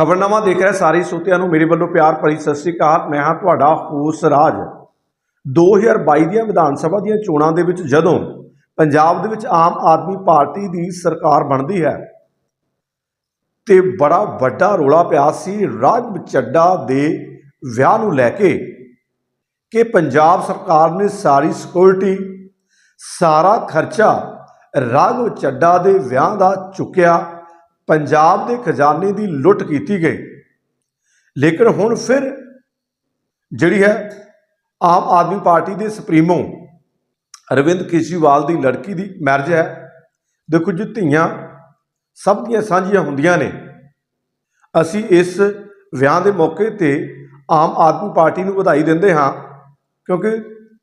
ਖਬਰਨਾਮਾ ਦੇਖ ਰਹੇ ਸਾਰੇ ਸੋਤਿਆਂ ਨੂੰ ਮੇਰੇ ਵੱਲੋਂ ਪਿਆਰ ਭਰੀ ਸਤਿ ਸ੍ਰੀ ਅਕਾਲ। ਮੈਂ ਹਾਂ ਤੁਹਾਡਾ ਹੋਸ ਰਾਜ। 2022 ਦੀਆਂ ਵਿਧਾਨ ਸਭਾ ਦੀਆਂ ਚੋਣਾਂ ਦੇ ਵਿੱਚ ਜਦੋਂ ਪੰਜਾਬ ਦੇ ਵਿੱਚ ਆਮ ਆਦਮੀ ਪਾਰਟੀ ਦੀ ਸਰਕਾਰ ਬਣਦੀ ਹੈ, ਤੇ ਬੜਾ ਵੱਡਾ ਰੋਲਾ ਪਿਆ ਸੀ ਰਾਜ ਚੱਡਾ ਦੇ ਵਿਆਹ ਨੂੰ ਲੈ ਕੇ ਕਿ ਪੰਜਾਬ ਸਰਕਾਰ ਨੇ ਸਾਰੀ ਸਿਕਿਉਰਿਟੀ ਸਾਰਾ ਖਰਚਾ ਰਾਘਵ ਚੱਡਾ ਦੇ ਵਿਆਹ ਦਾ ਚੁੱਕਿਆ। ਪੰਜਾਬ ਦੇ ਖਜ਼ਾਨੇ ਦੀ ਲੁੱਟ ਕੀਤੀ ਗਈ। ਲੇਕਿਨ ਹੁਣ ਫਿਰ ਜਿਹੜੀ ਹੈ ਆਮ ਆਦਮੀ ਪਾਰਟੀ ਦੇ ਸੁਪਰੀਮੋ ਅਰਵਿੰਦ ਕੇਜਰੀਵਾਲ ਦੀ ਲੜਕੀ ਦੀ ਮੈਰਿਜ ਹੈ। ਦੇਖੋ ਜੀ, ਧੀਆਂ ਸਭ ਦੀਆਂ ਸਾਂਝੀਆਂ ਹੁੰਦੀਆਂ ਨੇ। ਅਸੀਂ ਇਸ ਵਿਆਹ ਦੇ ਮੌਕੇ ਤੇ ਆਮ ਆਦਮੀ ਪਾਰਟੀ ਨੂੰ ਵਧਾਈ ਦਿੰਦੇ ਹਾਂ ਕਿਉਂਕਿ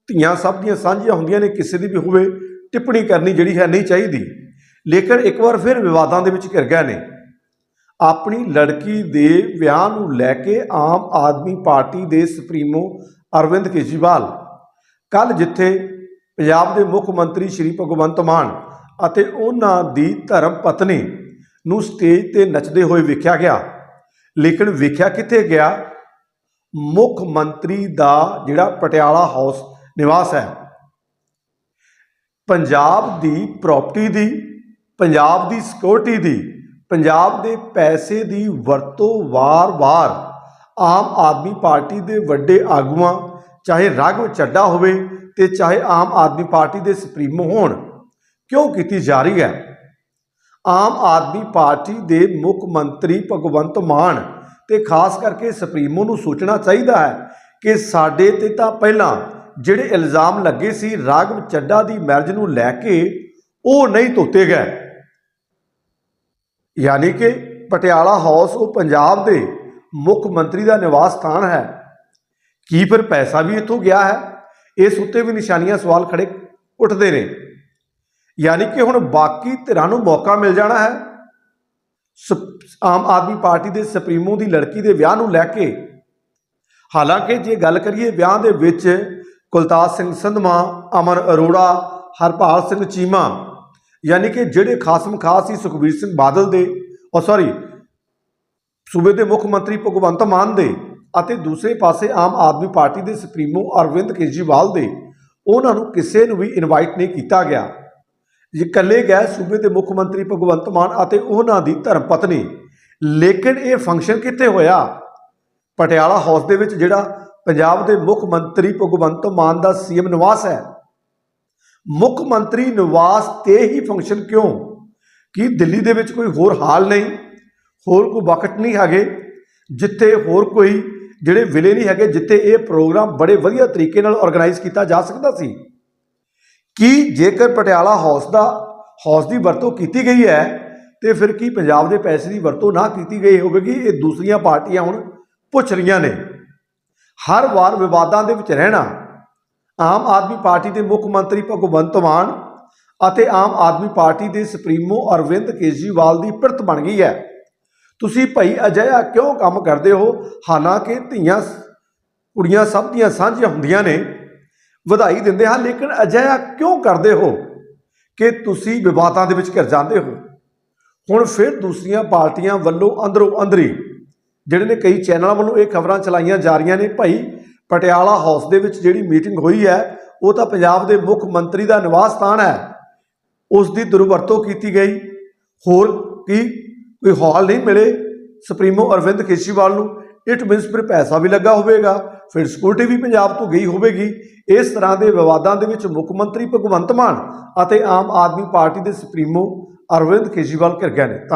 ਧੀਆਂ ਸਭ ਦੀਆਂ ਸਾਂਝੀਆਂ ਹੁੰਦੀਆਂ ਨੇ, ਕਿਸੇ ਦੀ ਵੀ ਹੋਵੇ, ਟਿੱਪਣੀ ਕਰਨੀ ਜਿਹੜੀ ਹੈ ਨਹੀਂ ਚਾਹੀਦੀ। ਲੇਕਿਨ ਇੱਕ ਵਾਰ ਫਿਰ ਵਿਵਾਦਾਂ ਦੇ ਵਿੱਚ ਘਿਰ ਗਏ ਨੇ। ਆਪਣੀ ਲੜਕੀ ਦੇ ਵਿਆਹ ਨੂੰ ਲੈ ਕੇ ਆਮ ਆਦਮੀ ਪਾਰਟੀ ਦੇ ਸੁਪਰੀਮੋ ਅਰਵਿੰਦ ਕੇਜਰੀਵਾਲ ਕੱਲ ਜਿੱਥੇ ਪੰਜਾਬ ਦੇ ਮੁੱਖ ਮੰਤਰੀ ਸ਼੍ਰੀ ਭਗਵੰਤ ਮਾਨ ਅਤੇ ਉਹਨਾਂ ਦੀ ਧਰਮ ਪਤਨੀ ਨੂੰ ਸਟੇਜ ਤੇ ਨੱਚਦੇ ਹੋਏ ਵੇਖਿਆ ਗਿਆ। ਲੇਕਿਨ ਵੇਖਿਆ ਕਿੱਥੇ ਗਿਆ? ਮੁੱਖ ਮੰਤਰੀ ਦਾ ਜਿਹੜਾ ਪਟਿਆਲਾ ਹਾਊਸ ਨਿਵਾਸ ਹੈ। ਪੰਜਾਬ ਦੀ ਪ੍ਰਾਪਰਟੀ ਦੀ ਪੰਜਾਬ ਦੀ ਸਿਕਿਉਰਿਟੀ ਦੀ, ਪੰਜਾਬ ਦੇ ਪੈਸੇ ਦੀ ਵਰਤੋਂ ਵਾਰ-ਵਾਰ ਆਮ ਆਦਮੀ ਪਾਰਟੀ ਦੇ ਵੱਡੇ ਆਗੂਆਂ, ਚਾਹੇ ਰਾਘਵ ਚੱਡਾ ਹੋਵੇ ਤੇ ਚਾਹੇ ਆਮ ਆਦਮੀ ਪਾਰਟੀ ਦੇ ਸੁਪਰੀਮੋ ਹੋਣ, ਕਿਉਂ ਕੀਤੀ ਜਾ ਰਹੀ ਹੈ? ਆਮ ਆਦਮੀ ਪਾਰਟੀ ਦੇ ਮੁੱਖ ਮੰਤਰੀ ਭਗਵੰਤ ਮਾਨ ਤੇ ਖਾਸ ਕਰਕੇ ਸੁਪਰੀਮੋ ਨੂੰ ਸੋਚਣਾ ਚਾਹੀਦਾ ਹੈ ਕਿ ਸਾਡੇ ਤੇ ਤਾਂ ਪਹਿਲਾਂ ਜਿਹੜੇ ਇਲਜ਼ਾਮ ਲੱਗੇ ਸੀ ਰਾਘਵ ਚੱਡਾ ਦੀ ਮੈਰਿਜ ਨੂੰ ਲੈ ਕੇ ਉਹ ਨਹੀਂ ਧੋਤੇ ਗਏ। ਯਾਨੀ ਕਿ ਪਟਿਆਲਾ ਹਾਊਸ, ਉਹ ਪੰਜਾਬ ਦੇ ਮੁੱਖ ਮੰਤਰੀ ਦਾ ਨਿਵਾਸ ਸਥਾਨ ਹੈ। ਕੀ ਫਿਰ ਪੈਸਾ ਵੀ ਇੱਥੋਂ ਗਿਆ ਹੈ? ਇਸ ਉੱਤੇ ਵੀ ਨਿਸ਼ਾਨੀਆਂ ਸਵਾਲ ਖੜੇ ਉੱਠਦੇ ਨੇ। ਯਾਨੀ ਕਿ ਹੁਣ ਬਾਕੀ ਧਿਰਾਂ ਨੂੰ ਮੌਕਾ ਮਿਲ ਜਾਣਾ ਹੈ। ਸੁਪ- ਆਮ ਆਦਮੀ ਪਾਰਟੀ ਦੇ ਸੁਪਰੀਮੋ ਦੀ ਲੜਕੀ ਦੇ ਵਿਆਹ ਨੂੰ ਲੈ ਕੇ। ਹਾਲਾਂਕਿ ਜੇ ਗੱਲ ਕਰੀਏ ਵਿਆਹ ਦੇ ਵਿੱਚ ਕੁਲਤਾਰ ਸਿੰਘ ਸੰਧਮਾ ਅਮਨ ਅਰੋੜਾ, ਹਰਪਾਲ ਸਿੰਘ ਚੀਮਾ ਯਾਨੀ ਕਿ ਜਿਹੜੇ ਖਾਸਮ ਖਾਸ ਸੀ ਸੁਖਬੀਰ ਸਿੰਘ ਬਾਦਲ ਦੇ ਔਰ ਸੌਰੀ ਸੂਬੇ ਦੇ ਮੁੱਖ ਮੰਤਰੀ ਭਗਵੰਤ ਮਾਨ ਦੇ ਅਤੇ ਦੂਸਰੇ ਪਾਸੇ ਆਮ ਆਦਮੀ ਪਾਰਟੀ ਦੇ ਸੁਪਰੀਮੋ ਅਰਵਿੰਦ ਕੇਜਰੀਵਾਲ ਦੇ, ਉਹਨਾਂ ਨੂੰ ਕਿਸੇ ਨੂੰ ਵੀ ਇਨਵਾਈਟ ਨਹੀਂ ਕੀਤਾ ਗਿਆ। ਇਹ ਇਕੱਲੇ ਗਏ ਸੂਬੇ ਦੇ ਮੁੱਖ ਮੰਤਰੀ ਭਗਵੰਤ ਮਾਨ ਅਤੇ ਉਹਨਾਂ ਦੀ ਧਰਮ ਪਤਨੀ। ਲੇਕਿਨ ਇਹ ਫੰਕਸ਼ਨ ਕਿੱਥੇ ਹੋਇਆ? ਪਟਿਆਲਾ ਹਾਊਸ ਦੇ ਵਿੱਚ ਜਿਹੜਾ ਪੰਜਾਬ ਦੇ ਮੁੱਖ ਮੰਤਰੀ ਭਗਵੰਤ ਮਾਨ ਦਾ ਸੀਐਮ ਨਿਵਾਸ ਹੈ। ਮੁੱਖ ਮੰਤਰੀ ਨਿਵਾਸ ਤੇ ਹੀ ਫੰਕਸ਼ਨ ਕਿਉਂ? ਕਿ ਦਿੱਲੀ ਦੇ ਵਿੱਚ ਕੋਈ ਹੋਰ ਹਾਲ ਨਹੀਂ? ਹੋਰ ਕੋਈ ਵਕਤ ਨਹੀਂ ਹੈਗੇ? ਜਿੱਥੇ ਹੋਰ ਕੋਈ ਜਿਹੜੇ ਵਿਲੇ ਨਹੀਂ ਹੈਗੇ, ਜਿੱਥੇ ਇਹ ਪ੍ਰੋਗਰਾਮ ਬੜੇ ਵਧੀਆ ਤਰੀਕੇ ਨਾਲ ਆਰਗੇਨਾਈਜ਼ ਕੀਤਾ ਜਾ ਸਕਦਾ ਸੀ? ਕੀ ਜੇਕਰ ਪਟਿਆਲਾ ਹਾਊਸ ਦਾ ਹਾਊਸ ਦੀ ਵਰਤੋਂ ਕੀਤੀ ਗਈ ਹੈ, ਤੇ ਫਿਰ ਕੀ ਪੰਜਾਬ ਦੇ ਪੈਸੇ ਦੀ ਵਰਤੋਂ ਨਾ ਕੀਤੀ ਗਈ ਹੋਵੇਗੀ? ਇਹ ਦੂਸਰੀਆਂ ਪਾਰਟੀਆਂ ਹੁਣ ਪੁੱਛ ਰਹੀਆਂ ਨੇ। ਹਰ ਵਾਰ ਵਿਵਾਦਾਂ ਦੇ ਵਿੱਚ ਰਹਿਣਾ ਆਮ ਆਦਮੀ ਪਾਰਟੀ ਦੇ ਮੁੱਖ ਮੰਤਰੀ ਭਗਵੰਤ ਮਾਨ ਅਤੇ ਆਮ ਆਦਮੀ ਪਾਰਟੀ ਦੇ ਸੁਪਰੀਮੋ ਅਰਵਿੰਦ ਕੇਜਰੀਵਾਲ ਦੀ ਪਿਰਤ ਬਣ ਗਈ ਹੈ। ਤੁਸੀਂ ਭਾਈ ਅਜਿਹਾ ਕਿਉਂ ਕੰਮ ਕਰਦੇ ਹੋ? ਹਾਲਾਂਕਿ ਧੀਆਂ ਕੁੜੀਆਂ ਸਭ ਦੀਆਂ ਸਾਂਝੀਆਂ ਹੁੰਦੀਆਂ ਨੇ। ਵਧਾਈ ਦਿੰਦੇ ਹਾਂ, ਲੇਕਿਨ ਅਜਿਹਾ ਕਿਉਂ ਕਰਦੇ ਹੋ? ਕਿ ਤੁਸੀਂ ਵਿਵਾਦਾਂ ਦੇ ਵਿੱਚ ਘਿਰ ਜਾਂਦੇ ਹੋ। ਹੁਣ ਫਿਰ ਦੂਸਰੀਆਂ ਪਾਰਟੀਆਂ ਵੱਲੋਂ ਅੰਦਰੋਂ ਅੰਦਰੀ, ਜਿਹੜੇ ਨੇ ਕਈ ਚੈਨਲਾਂ ਵੱਲੋਂ ਇਹ ਖਬਰਾਂ ਚਲਾਈਆਂ ਜਾ ਰਹੀਆਂ ਨੇ, ਭਾਈ ਪਟਿਆਲਾ ਹਾਊਸ ਦੇ ਵਿੱਚ ਜਿਹੜੀ ਮੀਟਿੰਗ ਹੋਈ ਹੈ, ਉਹ ਤਾਂ ਪੰਜਾਬ ਦੇ ਮੁੱਖ ਮੰਤਰੀ ਦਾ ਨਿਵਾਸ ਸਥਾਨ ਹੈ। ਉਸ ਦੀ ਦੁਰਵਰਤੋਂ ਕੀਤੀ ਗਈ। ਹੋਰ ਕੀ, ਕੋਈ ਹਾਲ ਨਹੀਂ ਮਿਲੇ ਸੁਪਰੀਮੋ ਅਰਵਿੰਦ ਕੇਜਰੀਵਾਲ ਨੂੰ। ਇਟ ਮੀਨਸ ਫਿਰ ਪੈਸਾ ਵੀ ਲੱਗਾ ਹੋਵੇਗਾ, ਫਿਰ ਸਿਕਿਉਰਿਟੀ ਵੀ ਪੰਜਾਬ ਤੋਂ ਗਈ ਹੋਵੇਗੀ। ਇਸ ਤਰ੍ਹਾਂ ਦੇ ਵਿਵਾਦਾਂ ਦੇ ਵਿੱਚ ਮੁੱਖ ਮੰਤਰੀ ਭਗਵੰਤ ਮਾਨ ਅਤੇ ਆਮ ਆਦਮੀ ਪਾਰਟੀ ਦੇ ਸੁਪਰੀਮੋ ਅਰਵਿੰਦ ਕੇਜਰੀਵਾਲ ਘਿਰ ਗਏ ਨੇ। ਧੰਨ-